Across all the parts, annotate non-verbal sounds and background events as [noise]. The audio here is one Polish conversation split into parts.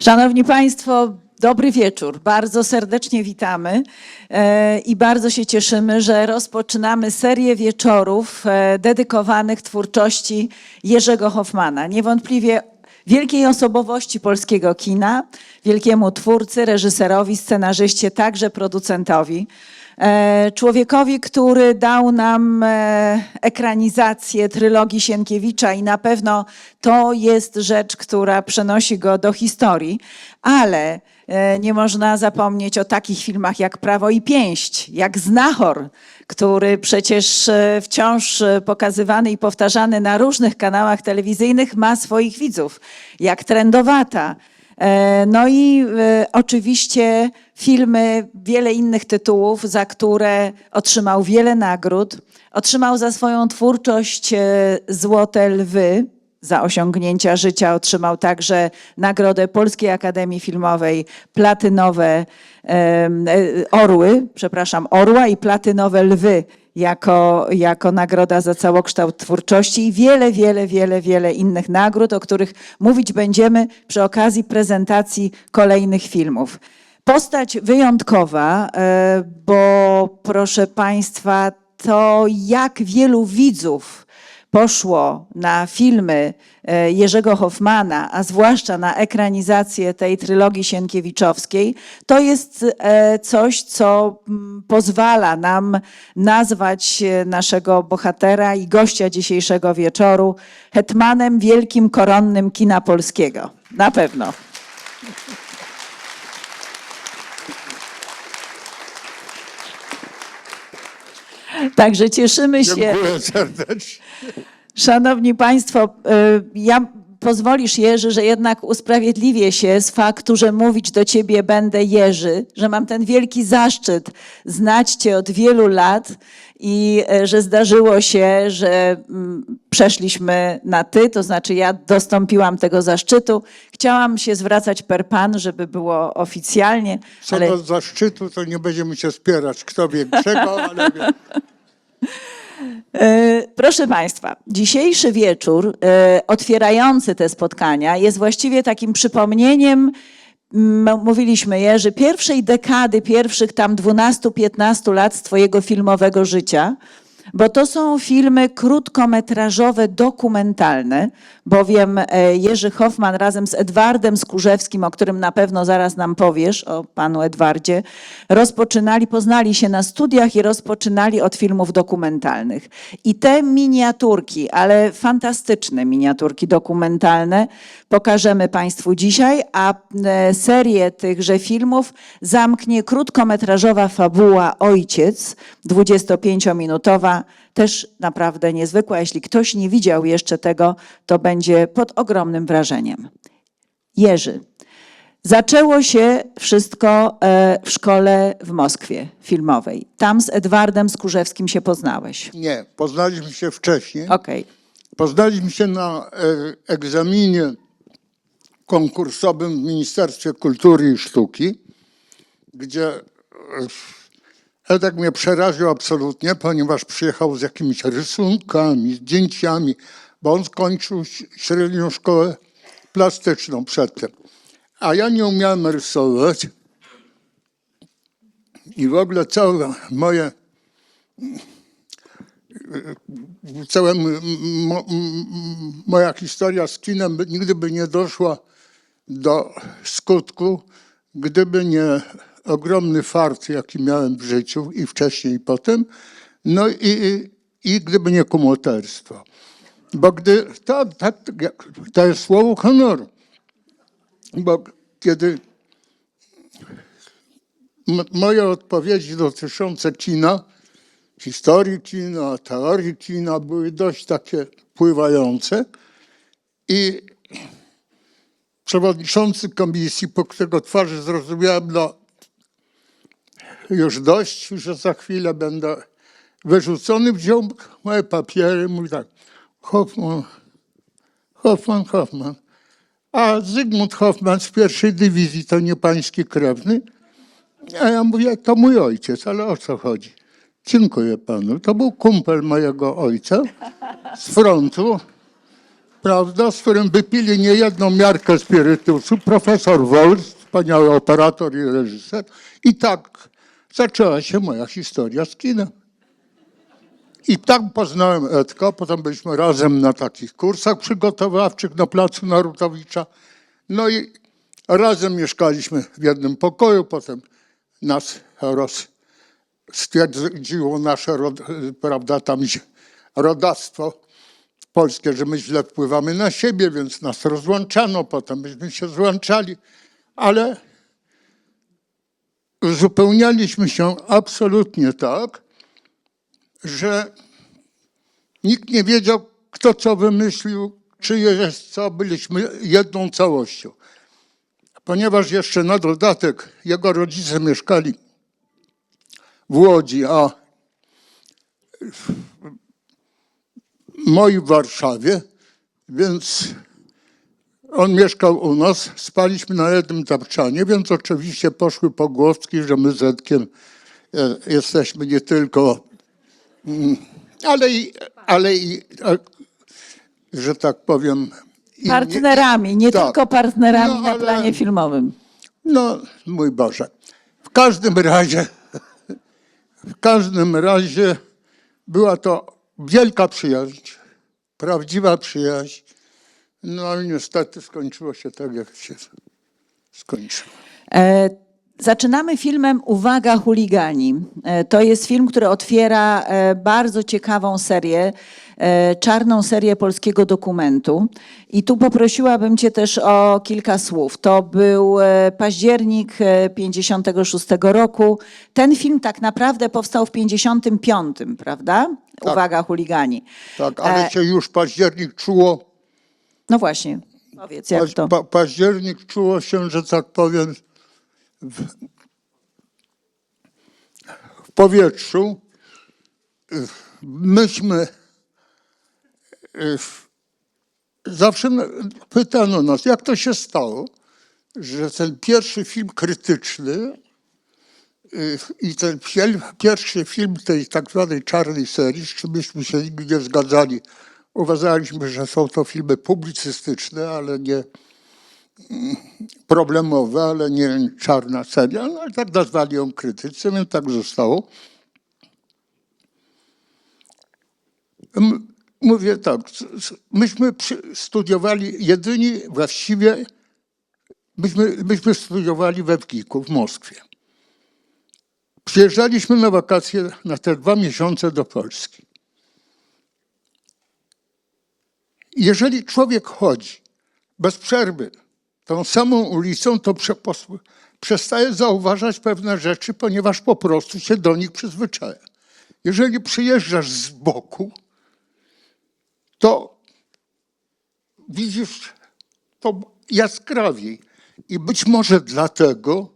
Szanowni Państwo, dobry wieczór. Bardzo serdecznie witamy e, i bardzo się cieszymy, że rozpoczynamy serię wieczorów e, dedykowanych twórczości Jerzego Hoffmana. Niewątpliwie wielkiej osobowości polskiego kina, wielkiemu twórcy, reżyserowi, scenarzyście, także producentowi. E, Człowiekowi, który dał nam e, ekranizację trylogii Sienkiewicza i na pewno to jest rzecz, która przenosi go do historii, ale e, nie można zapomnieć o takich filmach jak Prawo i Pięść, jak Znachor, który przecież wciąż pokazywany i powtarzany na różnych kanałach telewizyjnych ma swoich widzów, jak Trendowata. E, No i e, oczywiście filmy, wiele innych tytułów, za które otrzymał wiele nagród. Otrzymał za swoją twórczość e, Złote Lwy. Za osiągnięcia życia otrzymał także Nagrodę Polskiej Akademii Filmowej, platynowe orły, przepraszam, orła i platynowe lwy jako, jako nagroda za całokształt twórczości i wiele, wiele, wiele, wiele innych nagród, o których mówić będziemy przy okazji prezentacji kolejnych filmów. Postać wyjątkowa, e, bo proszę Państwa, to jak wielu widzów poszło na filmy e, Jerzego Hoffmana, a zwłaszcza na ekranizację tej trylogii Sienkiewiczowskiej, to jest e, coś, co mm, pozwala nam nazwać e, naszego bohatera i gościa dzisiejszego wieczoru hetmanem wielkim koronnym kina polskiego. Na pewno. Także cieszymy się. Dziękuję serdecznie. Szanowni Państwo, y, ja pozwolisz Jerzy, że jednak usprawiedliwię się z faktu, że mówić do Ciebie będę Jerzy, że mam ten wielki zaszczyt znać Cię od wielu lat i e, że zdarzyło się, że mm, przeszliśmy na Ty, to znaczy ja dostąpiłam tego zaszczytu. Chciałam się zwracać per Pan, żeby było oficjalnie, Co ale do zaszczytu, to nie będziemy się spierać, kto większego, ale wie- E, [laughs] Proszę Państwa, dzisiejszy wieczór e, otwierający te spotkania jest właściwie takim przypomnieniem, mówiliśmy Jerzy, pierwszej dekady, pierwszych tam 12-15 lat z Twojego filmowego życia, bo to są filmy krótkometrażowe, dokumentalne, bowiem e, Jerzy Hoffman razem z Edwardem Skórzewskim, o którym na pewno zaraz nam powiesz, o panu Edwardzie, rozpoczynali, poznali się na studiach i rozpoczynali od filmów dokumentalnych. I te miniaturki, ale fantastyczne miniaturki dokumentalne pokażemy Państwu dzisiaj, a e, serię tychże filmów zamknie krótkometrażowa fabuła Ojciec, 25-minutowa, też naprawdę niezwykła. Jeśli ktoś nie widział jeszcze tego, to będzie pod ogromnym wrażeniem. Jerzy. Zaczęło się wszystko e, w szkole w Moskwie filmowej. Tam z Edwardem Skórzewskim się poznałeś. nie. Poznaliśmy się wcześniej. Okej. Poznaliśmy się na e, egzaminie konkursowym w Ministerstwie Kultury i Sztuki, gdzie e, Edek mnie przeraził absolutnie, ponieważ przyjechał z jakimiś rysunkami, zdjęciami, bo on skończył średnią szkołę plastyczną przedtem. A ja nie umiałem rysować. I w ogóle całe moje cała moja historia z kinem nigdy by nie doszła do skutku, gdyby nie ogromny fart, jaki miałem w życiu i wcześniej i potem, no i, i, i gdyby nie kumoterstwo. Bo gdy, to, to, to jest słowo honoru, bo kiedy moje odpowiedzi dotyczące kina, historii kina, teorii kina były dość takie pływające i przewodniczący komisji, po którego twarzy zrozumiałem, no już dość, że za chwilę będę wyrzucony, wziął moje papiery, mówi tak, Hoffman, Hoffman, Hoffman. A Zygmunt Hoffman z pierwszej dywizji to nie pański krewny? A ja mówię, to mój ojciec, ale o co chodzi? Dziękuję panu. To był kumpel mojego ojca z frontu. prawda, z którym wypili niejedną miarkę spirytusu, profesor Wolf, wspaniały operator i reżyser. I tak zaczęła się moja historia z kinem. I tak poznałem Edka, potem byliśmy razem na takich kursach przygotowawczych na placu Narutowicza. No i razem mieszkaliśmy w jednym pokoju, potem nas roz, stwierdziło nasze, prawda, tam rodactwo polskie, że my źle wpływamy na siebie, więc nas rozłączano, potem myśmy się złączali, ale uzupełnialiśmy się absolutnie tak, że nikt nie wiedział, kto co wymyślił, czy jest co, byliśmy jedną całością. Ponieważ jeszcze na dodatek jego rodzice mieszkali w Łodzi, a moi w Warszawie, więc on mieszkał u nas, spaliśmy na jednym tapczanie, więc oczywiście poszły pogłoski, że my z Edkiem e, jesteśmy nie tylko, mm, ale i, ale i że tak powiem. Partnerami, nie Tak. tylko partnerami No, na ale- planie filmowym. No, mój Boże. W każdym razie, w każdym razie była to wielka przyjaźń, prawdziwa przyjaźń. No i niestety skończyło się tak, jak się skończyło. E, Zaczynamy filmem Uwaga chuligani. E, To jest film, który otwiera e, bardzo ciekawą serię, e, czarną serię polskiego dokumentu. I tu poprosiłabym Cię też o kilka słów. To był e, październik e, 56 roku. Ten film tak naprawdę powstał w 55, prawda? Uwaga chuligani. Tak, ale E, się już październik czuło, No właśnie, powiedz jak to. pa, październik czuło się, że tak powiem, w, w powietrzu. Myśmy w- zawsze pytano nas, jak to się stało, że ten pierwszy film krytyczny y, i ten pierwszy film tej tak zwanej czarnej serii, z czym myśmy się nigdy nie zgadzali, uważaliśmy, że są to filmy publicystyczne, ale nie problemowe, ale nie czarna seria, no ale tak nazwali ją krytycy, więc tak zostało. Mówię tak, myśmy studiowali jedyni właściwie, myśmy, myśmy studiowali we WGIK-u w Moskwie. Przyjeżdżaliśmy na wakacje na te dwa miesiące do Polski. Jeżeli człowiek chodzi bez przerwy tą samą ulicą, to przestaje zauważać pewne rzeczy, ponieważ po prostu się do nich przyzwyczaja. Jeżeli przyjeżdżasz z boku, to widzisz to jaskrawiej. I być może dlatego,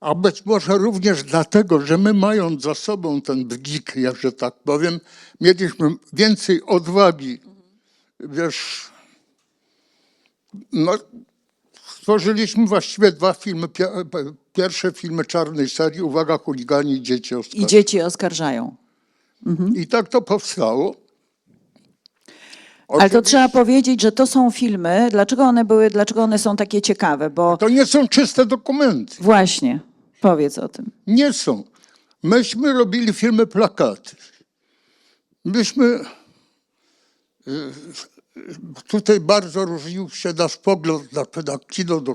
a być może również dlatego, że my mając za sobą ten bgik, jak że tak powiem, mieliśmy więcej odwagi, wiesz, no, stworzyliśmy właściwie dwa filmy, pie- pierwsze filmy czarnej serii, Uwaga, chuligani i dzieci I Oscar. dzieci oskarżają. I tak to powstało. Ale to Oczywiście trzeba powiedzieć, że to są filmy. Dlaczego one były, dlaczego one są takie ciekawe? Bo To nie są czyste dokumenty. właśnie, powiedz o tym. Nie są. Myśmy robili filmy plakaty. Myśmy tutaj bardzo różnił się nasz pogląd na, na do,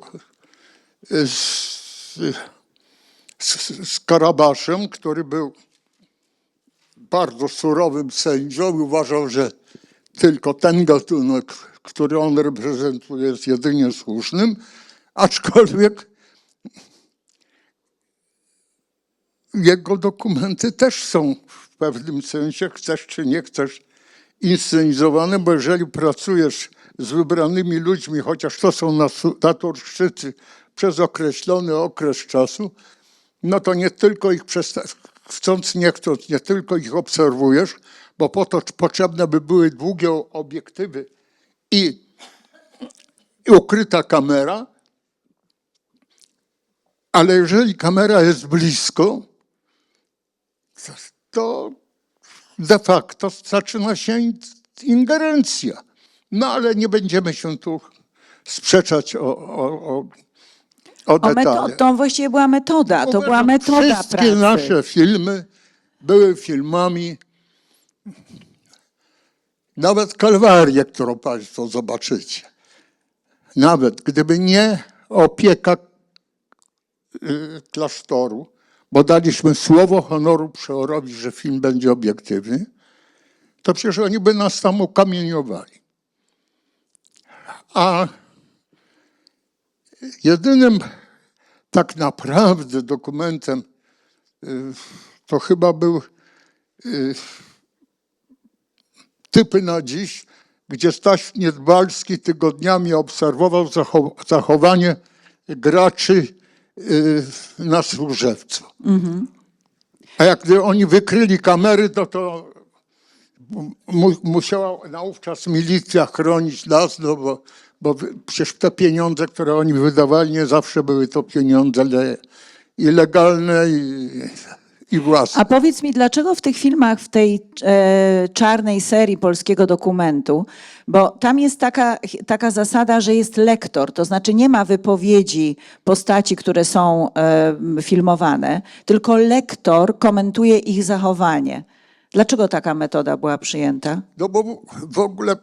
y, z, z, z Karabaszem, który był bardzo surowym sędzią i uważał, że tylko ten gatunek, który on reprezentuje, jest jedynie słusznym, aczkolwiek jego dokumenty też są w pewnym sensie, chcesz czy nie chcesz, inscenizowane, bo jeżeli pracujesz z wybranymi ludźmi, chociaż to są naturszczycy przez określony okres czasu, no to nie tylko ich chcąc, nie chcąc, nie tylko ich obserwujesz, bo po to potrzebne by były długie obiektywy i, i ukryta kamera, ale jeżeli kamera jest blisko, to de facto zaczyna się in- ingerencja. No ale nie będziemy się tu sprzeczać o, o, o, o detale. to właściwie była metoda, to była Uważam, metoda Wszystkie pracy. nasze filmy były filmami, nawet Kalwarię, którą Państwo zobaczycie. Nawet gdyby nie opieka y, klasztoru, bo daliśmy słowo honoru przeorowi, że film będzie obiektywny, to przecież oni by nas tam ukamieniowali. A jedynym tak naprawdę dokumentem y, to chyba był y, typy na dziś, gdzie Staś Niedbalski tygodniami obserwował zacho- zachowanie graczy na Służewcu. A jak oni wykryli kamery, no to mu, musiała naówczas milicja chronić nas, no bo, bo przecież te pieniądze, które oni wydawali, nie zawsze były to pieniądze le, i legalne, i, i własne. A powiedz mi, dlaczego w tych filmach, w tej e, czarnej serii polskiego dokumentu, bo tam jest taka, taka zasada, że jest lektor, to znaczy nie ma wypowiedzi postaci, które są e, filmowane, tylko lektor komentuje ich zachowanie. Dlaczego taka metoda była przyjęta? No bo w ogóle,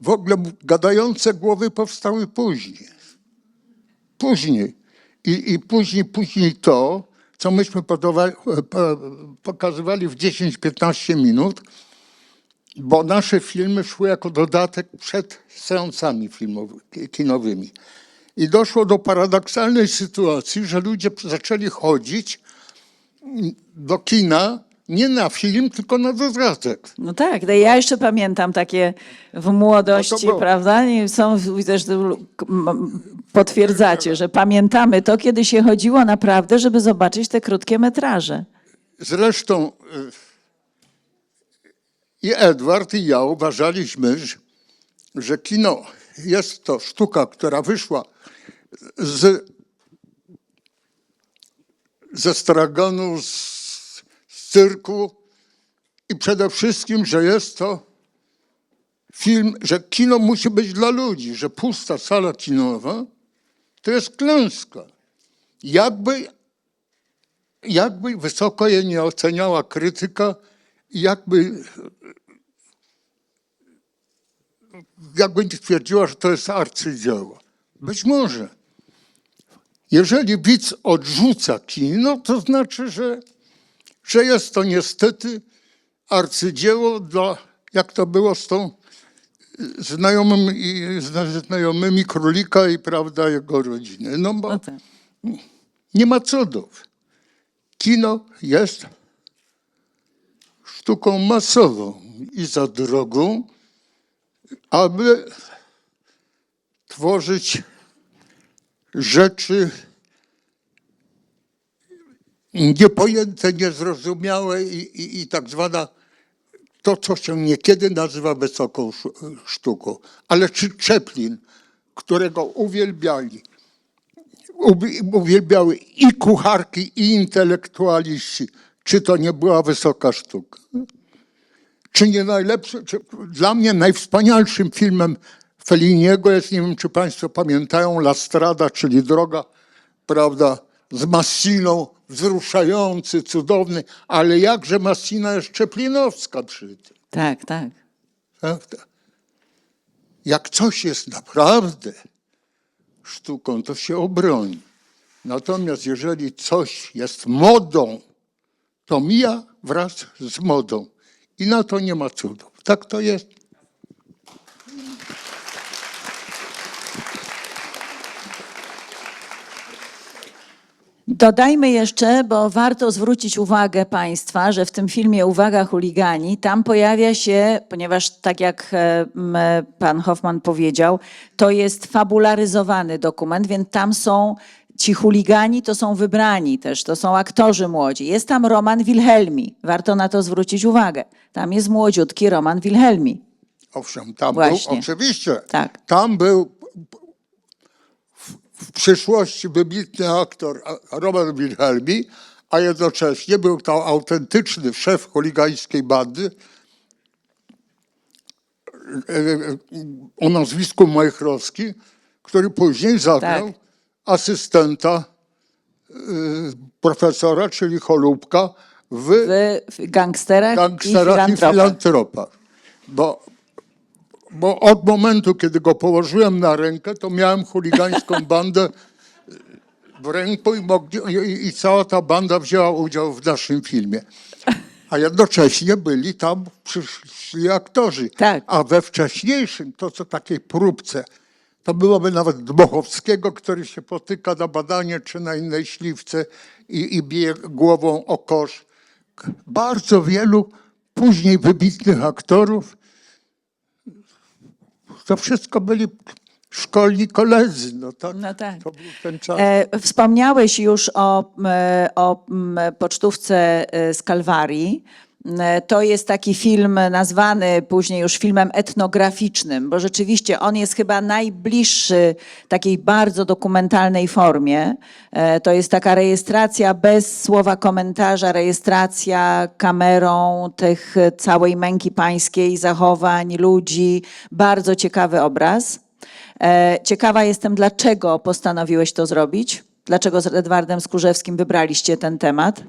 w ogóle gadające głowy powstały później. Później. I, i później, później to, co myśmy pokazywali w 10-15 minut, bo nasze filmy szły jako dodatek przed seansami filmowy- kinowymi. I doszło do paradoksalnej sytuacji, że ludzie zaczęli chodzić do kina nie na film, tylko na dodatek. No tak, no ja jeszcze pamiętam takie w młodości, No to było. prawda? I Są, widzę, że m- potwierdzacie, że pamiętamy to, kiedy się chodziło naprawdę, żeby zobaczyć te krótkie metraże. Zresztą y, i Edward, i ja uważaliśmy, że, że kino jest to sztuka, która wyszła z, ze straganu, z, z cyrku i przede wszystkim, że jest to film, że kino musi być dla ludzi, że pusta sala kinowa to jest klęska. Jakby jakby wysoko je nie oceniała krytyka, jakby, jakby nie twierdziła, że to jest arcydzieło. Być może. Jeżeli widz odrzuca kino, to znaczy, że, że jest to niestety arcydzieło dla, jak to było z tą znajomym, znajomymi królika i prawda jego rodziny. No bo No tak. nie ma cudów. Kino jest sztuką masową i za drogą, aby tworzyć rzeczy niepojęte, niezrozumiałe i, i, i tak zwana to, co się niekiedy nazywa wysoką sztuką. Ale czy Chaplin, którego uwielbiali, uwielbiały i kucharki, i intelektualiści. Czy to nie była wysoka sztuka? Czy nie najlepszy, czy dla mnie najwspanialszym filmem Felliniego jest, nie wiem czy Państwo pamiętają, La Strada, czyli Droga, prawda, z Massiną, wzruszający, cudowny, ale jakże Massina jest czeplinowska przy tym. Tak, tak. Prawda? Jak coś jest naprawdę sztuką, to się obroni. Natomiast jeżeli coś jest modą, to mija wraz z modą. I na to nie ma cudów. Tak to jest. Dodajmy jeszcze, bo warto zwrócić uwagę Państwa, że w tym filmie Uwaga chuligani, tam pojawia się, ponieważ tak jak e, m, pan Hoffman powiedział, to jest fabularyzowany dokument, więc tam są ci chuligani, to są wybrani też, to są aktorzy młodzi. Jest tam Roman Wilhelmi, warto na to zwrócić uwagę. Tam jest młodziutki Roman Wilhelmi. Owszem, tam Właśnie. był, oczywiście, Tak. tam był przyszłości wybitny aktor Robert Wilhelmi, a jednocześnie był to autentyczny szef chuligańskiej bandy, o nazwisku Majchrowski, który później zagrał Tak. asystenta e, profesora, czyli Cholubka w W, w gangsterach gangsterach i i filantropach. filantropach. Bo, bo od momentu, kiedy go położyłem na rękę, to miałem chuligańską [laughs] bandę w ręku i, mogli, i, i cała ta banda wzięła udział w naszym filmie. A jednocześnie byli tam przyszli aktorzy. Tak. A we wcześniejszym, to co takiej próbce, to byłoby nawet Dmochowskiego, który się potyka na badanie czy na innej śliwce i, i bije głową o kosz. Bardzo wielu później wybitnych aktorów. To wszystko byli szkolni koledzy. No tak, No tak. To był ten czas. E, wspomniałeś już o, e, o pocztówce e, z Kalwarii. E, To jest taki film nazwany później już filmem etnograficznym, bo rzeczywiście on jest chyba najbliższy takiej bardzo dokumentalnej formie. E, To jest taka rejestracja bez słowa komentarza, rejestracja kamerą tych całej męki pańskiej, zachowań ludzi. Bardzo ciekawy obraz. E, Ciekawa jestem, dlaczego postanowiłeś to zrobić? Dlaczego z Edwardem Skórzewskim wybraliście ten temat?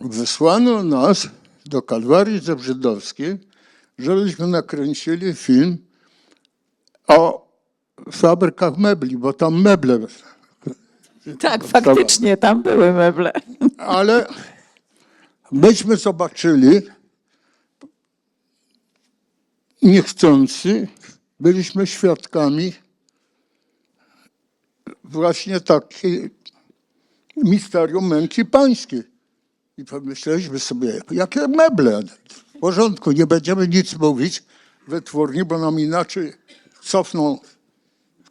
Wysłano nas do Kalwarii Zebrzydowskiej, żebyśmy nakręcili film o fabrykach mebli, bo tam meble. Tak, faktycznie, tam były meble. Ale myśmy zobaczyli, niechcący, byliśmy świadkami właśnie takiej misterium męki pańskiej. I pomyśleliśmy sobie, jakie meble? W porządku, nie będziemy nic mówić wytwórni, bo nam inaczej cofną.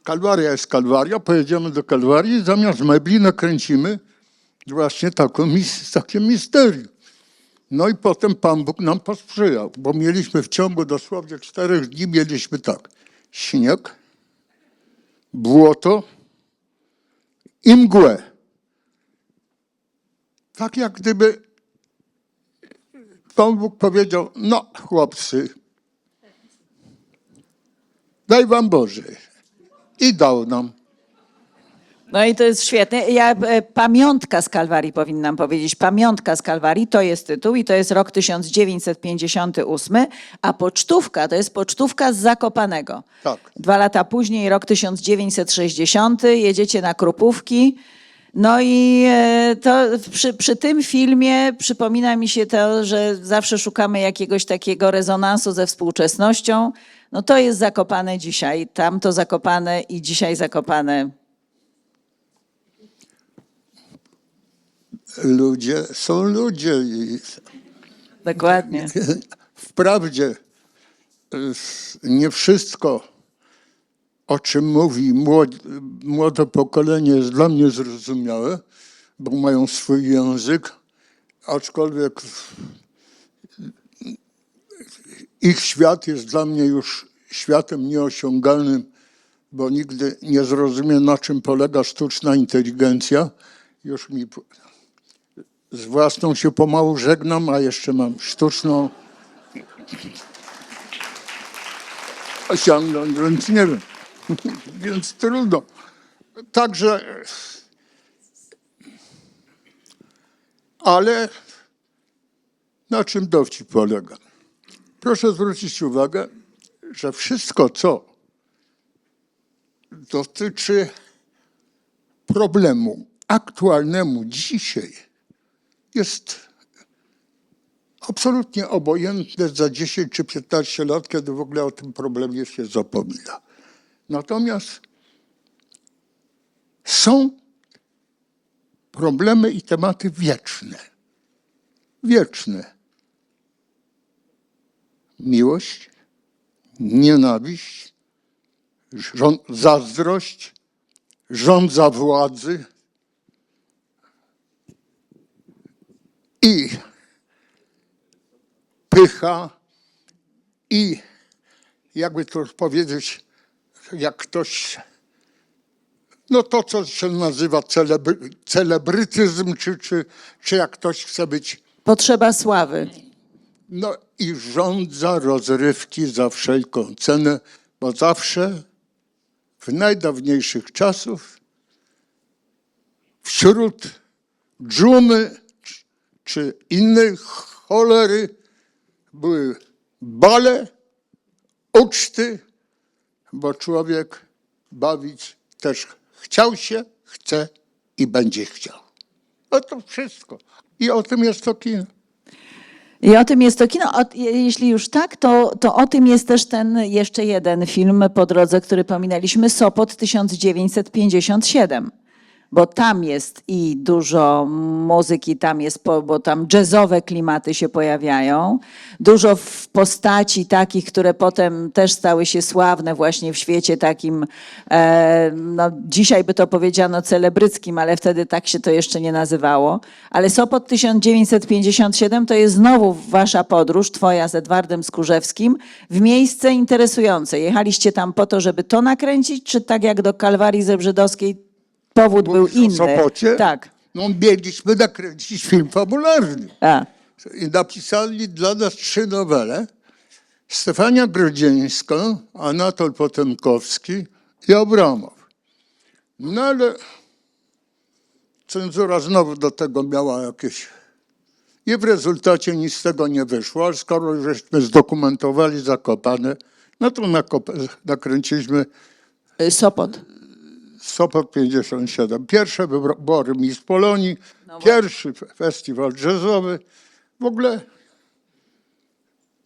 Kalwaria jest Kalwaria, pojedziemy do Kalwarii i zamiast mebli nakręcimy właśnie taką, takie misterium. No i potem Pan Bóg nam posprzyjał, bo mieliśmy w ciągu dosłownie czterech dni, mieliśmy tak, śnieg, błoto i mgłę. Tak jak gdyby Pan Bóg powiedział, no chłopcy, daj wam Boże. I dał nam. No i to jest świetne. Ja, e, pamiątka z Kalwarii powinnam powiedzieć. Pamiątka z Kalwarii to jest tytuł i to jest rok 1958, a pocztówka to jest pocztówka z Zakopanego. Tak. Dwa lata później, rok 1960, jedziecie na Krupówki. No i e, to przy, przy tym filmie przypomina mi się to, że zawsze szukamy jakiegoś takiego rezonansu ze współczesnością. No to jest Zakopane dzisiaj, tam to Zakopane i dzisiaj Zakopane. Ludzie są ludzie Dokładnie. [laughs] Wprawdzie y, nie wszystko, o czym mówi młode, pokolenie, jest dla mnie zrozumiałe, bo mają swój język, aczkolwiek ich świat jest dla mnie już światem nieosiągalnym, bo nigdy nie zrozumiem, na czym polega sztuczna inteligencja. Już mi z własną się pomału żegnam, a jeszcze mam sztuczną osiągnąć, więc nie wiem. [laughs] więc trudno. Także, ale na czym dowcip polega? Proszę zwrócić uwagę, że wszystko, co dotyczy problemu aktualnemu dzisiaj, jest absolutnie obojętne za 10 czy 15 lat, kiedy w ogóle o tym problemie się zapomina. Natomiast są problemy i tematy wieczne. Wieczne. Miłość, nienawiść, żą- zazdrość, rządza władzy i pycha i jakby to powiedzieć, jak ktoś, no to, co się nazywa celebry, celebrytyzm, czy, czy, czy jak ktoś chce być Potrzeba sławy. No i rządza rozrywki za wszelką cenę, bo zawsze w najdawniejszych czasów wśród dżumy czy- czy innej cholery były bale, uczty, bo człowiek bawić też chciał się, chce i będzie chciał. No to wszystko. I o tym jest to kino. I o tym jest to kino. O, je- jeśli już tak, to, to o tym jest też ten jeszcze jeden film po drodze, który pominęliśmy, Sopot 1957. Bo tam jest i dużo muzyki, tam jest, bo tam jazzowe klimaty się pojawiają. Dużo w postaci takich, które potem też stały się sławne właśnie w świecie takim, e, no dzisiaj by to powiedziano celebryckim, ale wtedy tak się to jeszcze nie nazywało. Ale Sopot 1957 to jest znowu wasza podróż, twoja z Edwardem Skórzewskim, w miejsce interesujące. Jechaliście tam po to, żeby to nakręcić, czy tak jak do Kalwarii Zebrzydowskiej powód był o inny? Sopocie? Tak. No mieliśmy nakręcić film fabularny. A. I napisali dla nas trzy nowele. Stefania Grodzieńska, Anatol Potemkowski i Abramow. No ale cenzura znowu do tego miała jakieś... I w rezultacie nic z tego nie wyszło, ale skoro żeśmy zdokumentowali Zakopane, no to nakręciliśmy Y, Sopot. Sopot 57. Pierwsze wybory Miss Polonii, pierwszy fe- festiwal jazzowy. W ogóle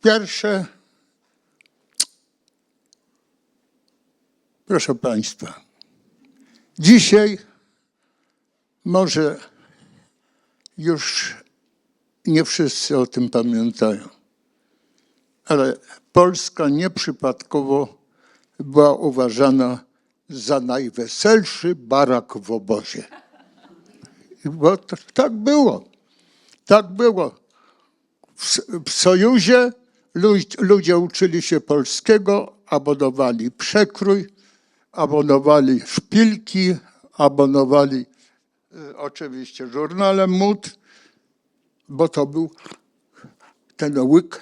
pierwsze. Proszę Państwa, dzisiaj może już nie wszyscy o tym pamiętają, ale Polska nieprzypadkowo była uważana za najweselszy barak w obozie. Bo to, tak było. Tak było. W, w Sojuzie ludzie, uczyli się polskiego, abonowali przekrój, abonowali szpilki, abonowali e, oczywiście żurnale Mód, bo to był ten łyk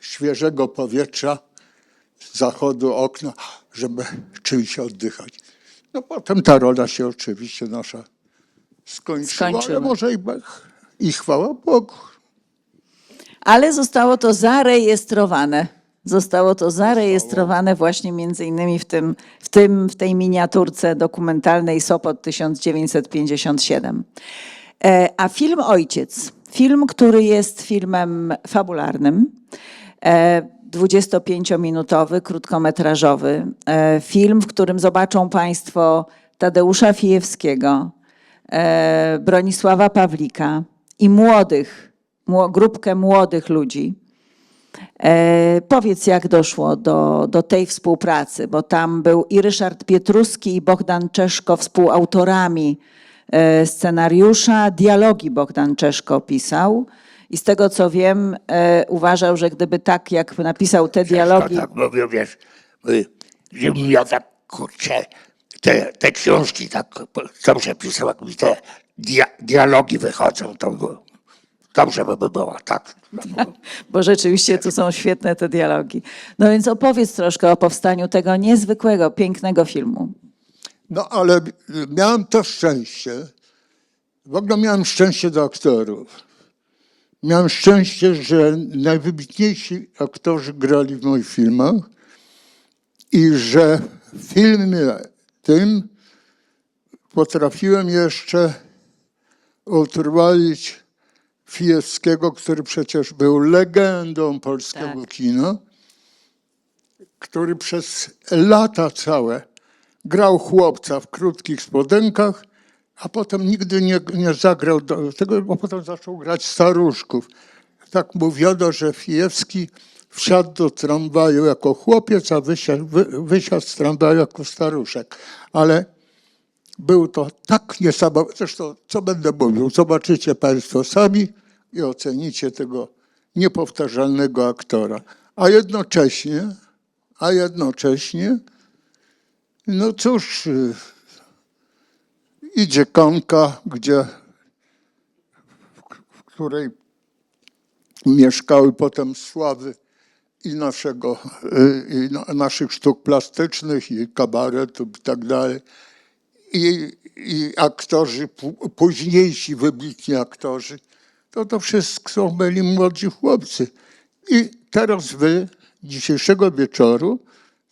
świeżego powietrza z zachodu okna, żeby czymś oddychać. No potem ta rola się oczywiście nasza skończyła, Skończyła. ale może i, i chwała Bogu. Ale zostało to zarejestrowane. Zostało to zarejestrowane właśnie między innymi w, tym, w, tym, w tej miniaturce dokumentalnej Sopot 1957. E, A film Ojciec, film, który jest filmem fabularnym, e, 25-minutowy, krótkometrażowy, e, film, w którym zobaczą Państwo Tadeusza Fijewskiego, e, Bronisława Pawlika i młodych, mło- grupkę młodych ludzi. E, powiedz, jak doszło do, do tej współpracy, bo tam był i Ryszard Pietruski, i Bogdan Czeszko współautorami scenariusza. Dialogi Bogdan Czeszko pisał. I z tego co wiem, e, uważał, że gdyby tak, jak napisał te dialogi, tak mówią, wiesz, y, żebym ja tak, kurczę, te, te książki tak dobrze pisał, jak mi te dia, dialogi wychodzą, to było- dobrze by było, tak. [laughs] bo rzeczywiście tu są świetne te dialogi. No więc opowiedz troszkę o powstaniu tego niezwykłego, pięknego filmu. No ale miałem to szczęście. W ogóle miałem szczęście do aktorów. Miałem szczęście, że najwybitniejsi aktorzy grali w moich filmach i że w filmie tym potrafiłem jeszcze utrwalić Fijewskiego, który przecież był legendą polskiego Tak. kina, który przez lata całe grał chłopca w krótkich spodenkach, a potem nigdy nie, nie zagrał do tego, bo potem zaczął grać staruszków. Tak mówiono, że Fijewski wsiadł do tramwaju jako chłopiec, a wysiadł, wy, wysiadł z tramwaju jako staruszek. Ale był to tak niesamowite. Zresztą, co będę mówił, zobaczycie Państwo sami i ocenicie tego niepowtarzalnego aktora. A jednocześnie, a jednocześnie, no cóż, idzie konka, gdzie, w której mieszkały potem sławy i naszego, y, i na- naszych sztuk plastycznych, i kabaretów i tak dalej. I, i aktorzy, późniejsi wybitni aktorzy, to to wszystko byli młodzi chłopcy. I teraz wy dzisiejszego wieczoru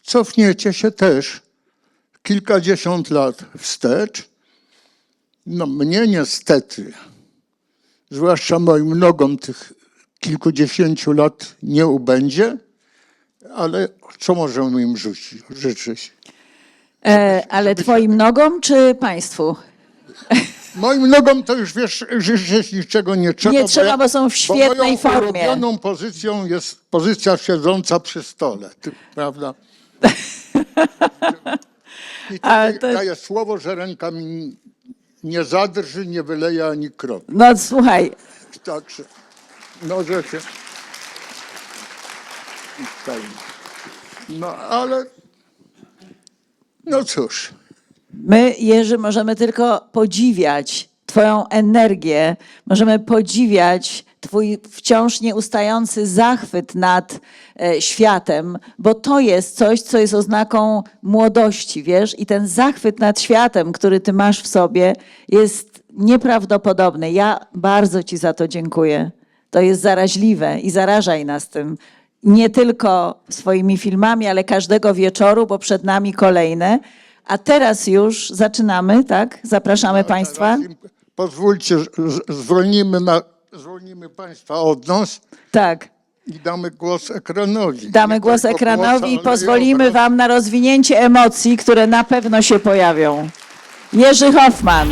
cofniecie się też kilkadziesiąt lat wstecz. No mnie niestety, zwłaszcza moim nogom tych kilkudziesięciu lat nie ubędzie, ale co możemy im rzucić, życzyć? E, ale twoim nogom czy państwu? Moim nogom to już wiesz, życzyć niczego nie trzeba. Nie trzeba, bo są w świetnej bo moją formie. ulubioną pozycją jest pozycja siedząca przy stole, prawda? [laughs] I tutaj to- daję słowo, że ręka mi nie zadrży, nie wyleje ani kropli. No słuchaj, Także możecie. Tutaj. No ale, no cóż, My, Jerzy, możemy tylko podziwiać Twoją energię, możemy podziwiać Twój wciąż nieustający zachwyt nad e, światem, bo to jest coś, co jest oznaką młodości, wiesz? I ten zachwyt nad światem, który Ty masz w sobie, jest nieprawdopodobny. Ja bardzo Ci za to dziękuję. To jest zaraźliwe i zarażaj nas tym. Nie tylko swoimi filmami, ale każdego wieczoru, bo przed nami kolejne. A teraz już zaczynamy, tak? Zapraszamy Państwa. teraz im pozwólcie, zwolnimy, na, zwolnimy Państwa od nas Tak. i damy głos ekranowi. Damy Nie głos tylko ekranowi i ale pozwolimy obraz. Wam na rozwinięcie emocji, które na pewno się pojawią. Jerzy Hoffman.